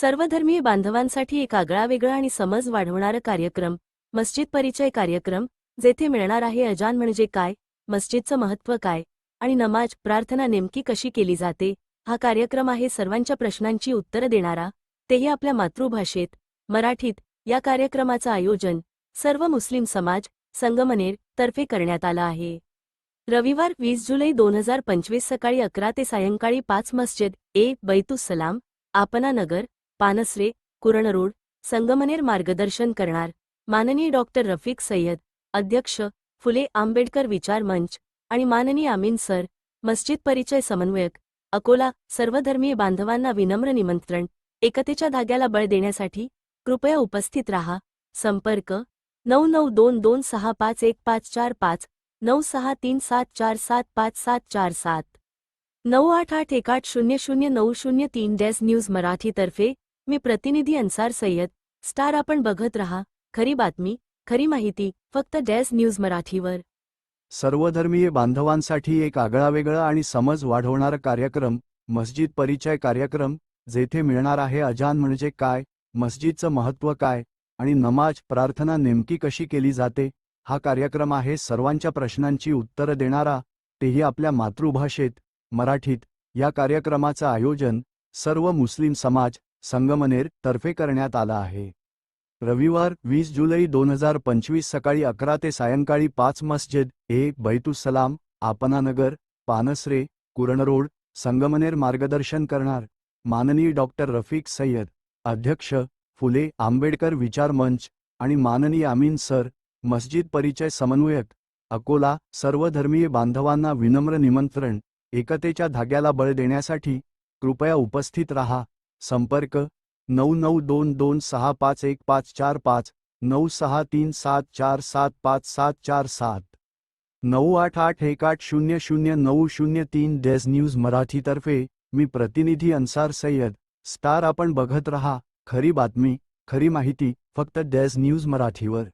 सर्वधर्मीय बांधवांसाठी एक आगळावेगळा आणि समज वाढवणारा कार्यक्रम मस्जिद परिचय कार्यक्रम जेथे मिळणार आहे अजान म्हणजे काय मस्जिदचं महत्त्व काय आणि नमाज प्रार्थना नेमकी कशी केली जाते हा कार्यक्रम आहे सर्वांच्या प्रश्नांची उत्तरं देणारा तेही आपल्या मातृभाषेत मराठीत या कार्यक्रमाचं आयोजन सर्व मुस्लिम समाज संगमनेर तर्फे करण्यात आलं आहे. रविवार वीस जुलै दोन हजार पंचवीस सकाळी अकरा ते सायंकाळी पाच मस्जिद ए बैतुसलाम आपना नगर पानसरे कुरण रोड संगमनेर मार्गदर्शन करणार. माननीय डॉक्टर रफिक सय्यद अध्यक्ष फुले आंबेडकर विचार मंच आणि माननीय आमीन सर मस्जिद परिचय समन्वयक अकोला सर्वधर्मीय बांधवांना विनम्र निमंत्रण. एकतेच्या धाग्याला बळ देण्यासाठी कृपया उपस्थित राहा. संपर्क नऊ नऊ दोन दोन सहा पाच एक पाच चार पाच नऊ सहा तीन सात चार सात पाच सात चार सात. नऊ आठ आठ एक आठ शून्य शून्य नऊ शून्य तीन डॅस न्यूज मराठीतर्फे मी प्रतिनिधी अन्सार सय्यद स्टार आपण बघत रहा खरी बातमी खरी माहिती फक्त डॅस न्यूज मराठीवर. सर्वधर्मीय बांधवांसाठी एक आगळावेगळा आणि समज वाढवणारा कार्यक्रम मस्जिद परिचय कार्यक्रम जेथे मिळणार आहे अजान म्हणजे काय मस्जिदचं महत्त्व काय आणि नमाज प्रार्थना नेमकी कशी केली जाते हा कार्यक्रम आहे सर्वांच्या प्रश्नांची उत्तरं देणारा तेही आपल्या मातृभाषेत मराठीत या कार्यक्रमाचं आयोजन सर्व मुस्लिम समाज संगमनेर तर्फे करण्यात आला आहे. रविवार वीस जुलै दोन हजार पंचवीस सकाळी अकरा ते सायंकाळी पाच मस्जिद ए बैतुसलाम आपनानगर पानसरे कुरणरोड संगमनेर मार्गदर्शन करणार. माननीय डॉक्टर रफिक सय्यद अध्यक्ष फुले आंबेडकर विचार मंच आणि माननीय आमीन सर मस्जिद परिचय समन्वयक अकोला सर्वधर्मीय बांधवांना विनम्र निमंत्रण एकतेच्या धाग्याला बळ देण्यासाठी कृपया उपस्थित रहा. संपर्क नऊ नऊ दोन दोन सहा पाच एक पाच चार पाच नऊ सहा तीन सात चार सात पाच सात चार सात. नऊ आठ आठ एक आठ शून्य शून्य नऊ शून्य तीन डेज न्यूज मराठीतर्फे मी प्रतिनिधी अन्सार सय्यद स्टार आपण बघत रहा खरी बातमी खरी माहिती फक्त डेज न्यूज मराठीवर.